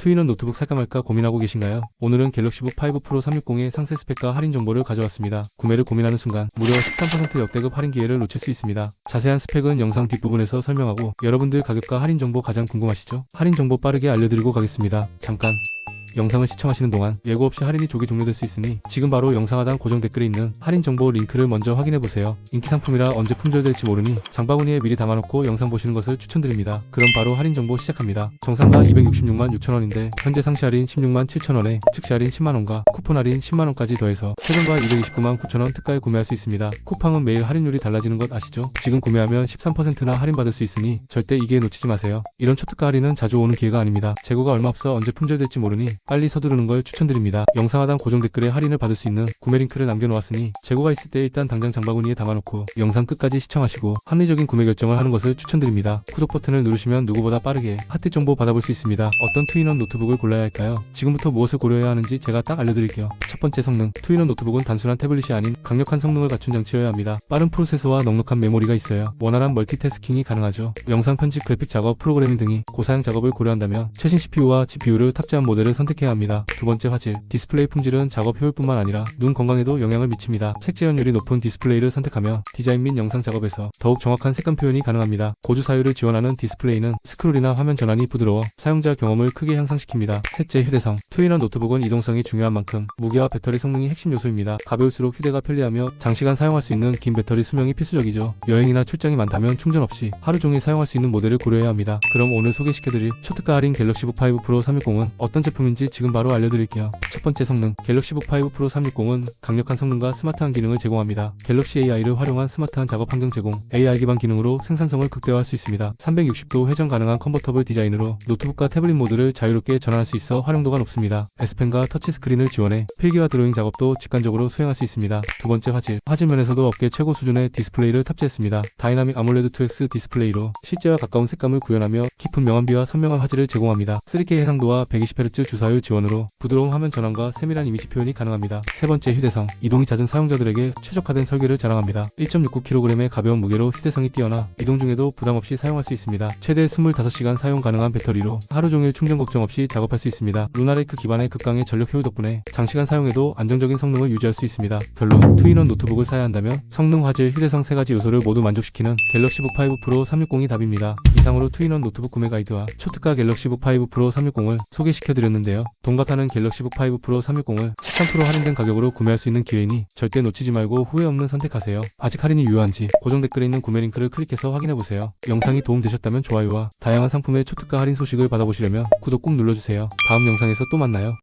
투인원 노트북 살까 말까 고민하고 계신가요? 오늘은 갤럭시북 5 프로 360의 상세 스펙과 할인 정보를 가져왔습니다. 구매를 고민하는 순간 무려 13% 역대급 할인 기회를 놓칠 수 있습니다. 자세한 스펙은 영상 뒷부분에서 설명하고 여러분들 가격과 할인 정보 가장 궁금하시죠? 할인 정보 빠르게 알려드리고 가겠습니다. 잠깐 영상을 시청하시는 동안 예고 없이 할인이 조기 종료될 수 있으니 지금 바로 영상 하단 고정 댓글에 있는 할인 정보 링크를 먼저 확인해보세요. 인기 상품이라 언제 품절될지 모르니 장바구니에 미리 담아놓고 영상 보시는 것을 추천드립니다. 그럼 바로 할인 정보 시작합니다. 정상가 266만 6천원인데 현재 상시 할인 16만 7천원에 즉시 할인 10만원과 쿠폰 할인 10만원까지 더해서 최저가 229만 9천원 특가에 구매할 수 있습니다. 쿠팡은 매일 할인율이 달라지는 것 아시죠? 지금 구매하면 13%나 할인받을 수 있으니 절대 이 기회 놓치지 마세요. 이런 초특가 할인은 자주 오는 기회가 아닙니다. 재고가 얼마 없어 언제 품절될지 모르니 빨리 서두르는 걸 추천드립니다. 영상 하단 고정 댓글에 할인을 받을 수 있는 구매 링크를 남겨놓았으니 재고가 있을 때 일단 당장 장바구니에 담아놓고 영상 끝까지 시청하시고 합리적인 구매 결정을 하는 것을 추천드립니다. 구독 버튼을 누르시면 누구보다 빠르게 핫릿 정보 받아볼 수 있습니다. 어떤 투인원 노트북을 골라야 할까요? 지금부터 무엇을 고려해야 하는지 제가 딱 알려드릴게요. 첫 번째 성능. 투인원 노트북은 단순한 태블릿이 아닌 강력한 성능을 갖춘 장치여야 합니다. 빠른 프로세서와 넉넉한 메모리가 있어야 원활한 멀티태스킹이 가능하죠. 영상 편집, 그래픽 작업, 프로그래밍 등이 고사양 작업을 고려한다면 최신 CPU와 GPU를 탑재한 모델을 선택 해야 합니다. 두 번째 화질. 디스플레이 품질은 작업 효율뿐만 아니라 눈 건강에도 영향을 미칩니다. 색재현율이 높은 디스플레이를 선택하며 디자인 및 영상 작업에서 더욱 정확한 색감 표현이 가능합니다. 고주 사율을 지원하는 디스플레이는 스크롤이나 화면 전환이 부드러워 사용자 경험을 크게 향상시킵니다. 셋째 휴대성. 투인원 노트북은 이동성이 중요한 만큼 무게와 배터리 성능이 핵심 요소입니다. 가벼울수록 휴대가 편리하며 장시간 사용할 수 있는 긴 배터리 수명이 필수적이죠. 여행이나 출장이 많다면 충전 없이 하루 종일 사용할 수 있는 모델을 고려해야 합니다. 그럼 오늘 소개시켜드릴 초특가 할인 갤럭시 북 5 프로 360은 어떤 제품인지 지금 바로 알려드릴게요. 첫 번째 성능. 갤럭시 북 5 프로 360은 강력한 성능과 스마트한 기능을 제공합니다. 갤럭시 AI를 활용한 스마트한 작업 환경 제공, AR 기반 기능으로 생산성을 극대화할 수 있습니다. 360도 회전 가능한 컨버터블 디자인으로 노트북과 태블릿 모드를 자유롭게 전환할 수 있어 활용도가 높습니다. S펜과 터치 스크린을 지원해 필기와 드로잉 작업도 직관적으로 수행할 수 있습니다. 두 번째 화질. 화질 면에서도 업계 최고 수준의 디스플레이를 탑재했습니다. 다이나믹 아몰레드 2X 디스플레이로 실제와 가까운 색감을 구현하며 깊은 명암비와 선명한 화질을 제공합니다. 3K 해상도와 120Hz 주사율 지원으로 부드러운 화면 전환과 세밀한 이미지 표현이 가능합니다. 세 번째 휴대성. 이동이 잦은 사용자들에게 최적화된 설계를 자랑합니다. 1.69kg의 가벼운 무게로 휴대성이 뛰어나 이동 중에도 부담 없이 사용할 수 있습니다. 최대 25시간 사용 가능한 배터리로 하루 종일 충전 걱정 없이 작업할 수 있습니다. 루나레이크 기반의 극강의 전력 효율 덕분에 장시간 사용해도 안정적인 성능을 유지할 수 있습니다. 결론 투인원 노트북을 사야 한다면 성능, 화질, 휴대성 세 가지 요소를 모두 만족시키는 갤럭시북 5 프로 360이 답입니다. 이상으로 투인원 노트북 구매 가이드와 초특가 갤럭시북 5 프로 360을 소개시켜드렸는데요. 동갑하는 갤럭시 북 5 프로 360을 13% 할인된 가격으로 구매할 수 있는 기회이니 절대 놓치지 말고 후회 없는 선택하세요. 아직 할인이 유효한지 고정 댓글에 있는 구매 링크를 클릭해서 확인해보세요. 영상이 도움되셨다면 좋아요와 다양한 상품의 초특가 할인 소식을 받아보시려면 구독 꼭 눌러주세요. 다음 영상에서 또 만나요.